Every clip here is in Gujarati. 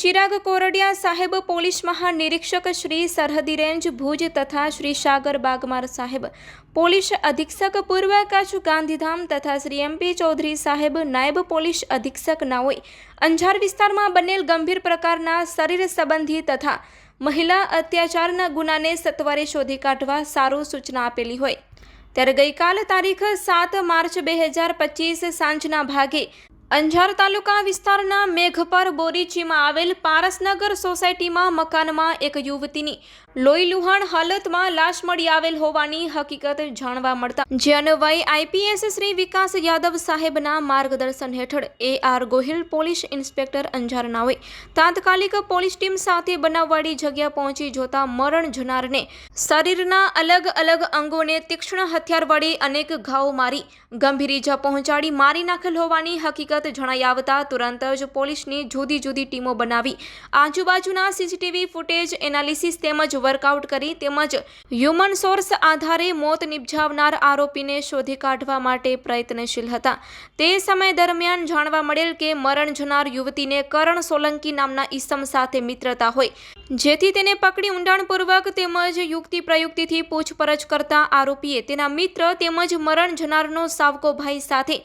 ચિરાગ કોરડિયા સાહેબ પોલીસ મહાનિરીક્ષક શ્રી સરહદી રેન્જ ભુજ તથા શ્રી સાગર બાગમાર સાહેબ, પોલીસ અધિક્ષક પૂર્વ કચ્છ ગાંધીધામ તથા શ્રી એમપી ચૌધરી સાહેબ, નાયબ પોલીસ અધિક્ષક નાઓએ અંજાર વિસ્તારમાં બનેલ ગંભીર પ્રકારના શરીર સંબંધી તથા મહિલા અત્યાચારના ગુનાને સત્વરે શોધી કાઢવા સારું સૂચના આપેલી હોય. ત્યારે ગઈકાલ તારીખ સાત માર્ચ બે હજાર પચીસ સાંજના ભાગે અંજાર તાલુકા વિસ્તારના મેઘપર બોરીચીમાં આવેલ પારસનગર સોસાયટીમાં મકાનમાં એક યુવતીની લોહી લુહાણ હાલતમાં લાશ મળી આવેલ હોવાની હકીકત જાણવા મળતા જે અન્વયે આઈપીએસ શ્રી વિકાસ યાદવ સાહેબના માર્ગદર્શન હેઠળ A R Gohil police inspector Anjar હોય તાત્કાલિક પોલીસ ટીમ સાથે બનાવવાળી જગ્યા પહોંચી જોતા મરણ જનારને શરીરના અલગ અલગ અંગોને તીક્ષ્ણ હથિયાર વડે અનેક ઘાવ મારી ગંભીર ઈજા પહોંચાડી મારી નાખેલ હોવાની હકીકત જણાઈ આવતા તુરંત જ પોલીસની જુદી જુદી ટીમો બનાવી આજુબાજુના સીસીટીવી ફૂટેજ એનાલિસિસ તેમજ વર્કઆઉટ કરી તેમજ હ્યુમન સોર્સ આધારે મોત નિપજાવનાર આરોપીને શોધી કાઢવા માટે પ્રયત્નશીલ હતા. તે સમય દરમિયાન જાણવા મળેલ કે મરણ જનાર યુવતીને કરણ સોલંકી નામના ઈસમ સાથે મિત્રતા હોય. જેથી તેને પકડી ઊંડાણપૂર્વક તેમજ યુક્તિ પ્રયુક્તિથી પૂછપરછ કરતા આરોપીએ તેના મિત્ર તેમજ મરણ જનારનો સાવકો ભાઈ સાથે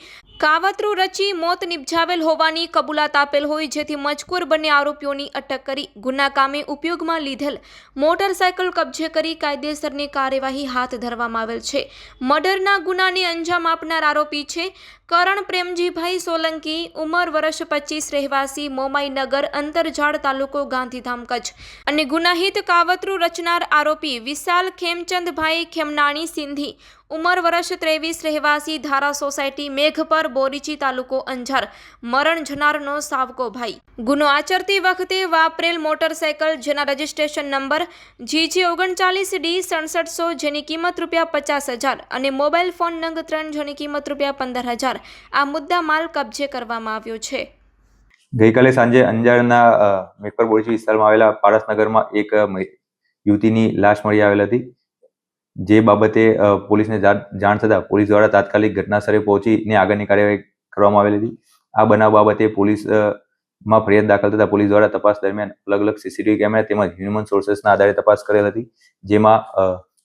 કાવતરું રચી મોત નિપજાવેલ હોવાની કબૂલાત આપેલ હોય, જેથી મજકૂર બંને આરોપીઓની અટક કરી ગુના કામે ઉપયોગમાં લીધેલ મોટરસાયકલ કબજે કરી કાયદેસરની કાર્યવાહી હાથ ધરવામાં આવેલ છે. મર્ડરના ગુનાને અંજામ આપનાર આરોપી છે કરણ પ્રેમજીભાઈ સોલંકી, ઉંમર વર્ષ પચીસ, રહેવાસી મોમાઈનગર, અંતરજાળ તાલુકો ગાંધીધામ કચ્છ. અને ગુનાહિત કાવતરું રચનાર આરોપી વિશાલ ખેમચંદભાઈ ખેમનાણી સિંધી ઉંમર વર્ષ ત્રેવીસ રહેવાસી ધારા સોસાયટી મેઘપર બોરીચી તાલુકો અંજાર. મરણ જનારનો સાવકો ભાઈ. ગુનો આચરતી વખતે વાપરેલ મોટરસાયકલ જેના રજિસ્ટ્રેશન નંબર જીજી ઓગણચાલીસ ડી સડસઠસો જેની કિંમત રૂપિયા પચાસ હજાર અને મોબાઈલ ફોન નંગ ત્રણ જેની કિંમત રૂપિયા પંદર હજાર. આ મુદ્દા માલ કબજે કરવામાં આવ્યો છે. ગઈકાલે સાંજે અંજારના અ, મેકપર બોરીચી વિસ્તારમાં આવેલા પારસનગરમાં એક યુવતીની લાશ મળી આવેલ હતી. જે બાબતે પોલીસને જાણ થતાં પોલીસ દ્વારા તાત્કાલિક ઘટનાસ્થળે પહોંચીને આગળની કાર્યવાહી કરવામાં આવેલી હતી. આ બનાવ બાબતે પોલીસમાં ફરિયાદ દાખલ થતાં પોલીસ દ્વારા તપાસ દરમિયાન અલગ અલગ સીસીટીવી કેમેરા તેમજ હ્યુમન સોર્સેસના આધારે તપાસ કરેલ હતી. જેમાં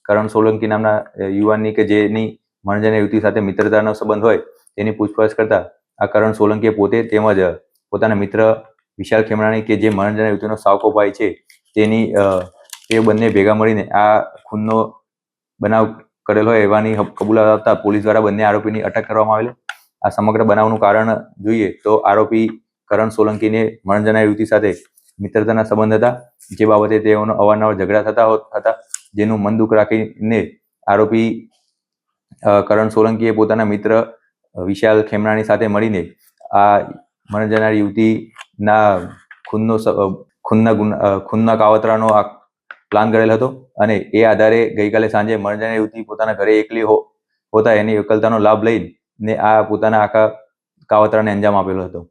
કરણ સોલંકી નામના યુવાનની કે જેની મણજન યુવતી સાથે મિત્રતાનો સંબંધ હોય તેની પૂછપરછ કરતા આ કરણ સોલંકીએ પોતે તેમજ પોતાના મિત્ર વિશાલ ખેમરાણી કે જે મરણજન યુવતીનો સાવકો ભાઈ છે તેની તે બંને ભેગા મળીને આ ખૂનનો બનાવ કરેલો હોય એવાની કબૂલાત આપતા પોલીસ દ્વારા બંને આરોપીની અટક કરવામાં આવેલી. આ સમગ્ર બનાવનું કારણ જોઈએ તો આરોપી કરણ સોલંકીને મણજના યુવતી સાથે મિત્રતાના સંબંધ હતા, જે બાબતે તેઓનો અવારનવાર ઝઘડા થતા હતા, જેનું મન દુઃખ રાખીને આરોપી કરણ સોલંકીએ પોતાના મિત્ર વિશાલ ખેમરાણી સાથે મળીને આ મરણ જનાર યુવતીના ખૂનનો ખૂનના ખૂનના કાવતરાનો આ પ્લાન કરેલ હતો અને એ આધારે ગઈકાલે સાંજે મરણ યુવતી પોતાના ઘરે એકલી હો- હોતા એની એકલતાનો લાભ લઈને આ પોતાના આખા કાવતરાને અંજામ આપેલો હતો.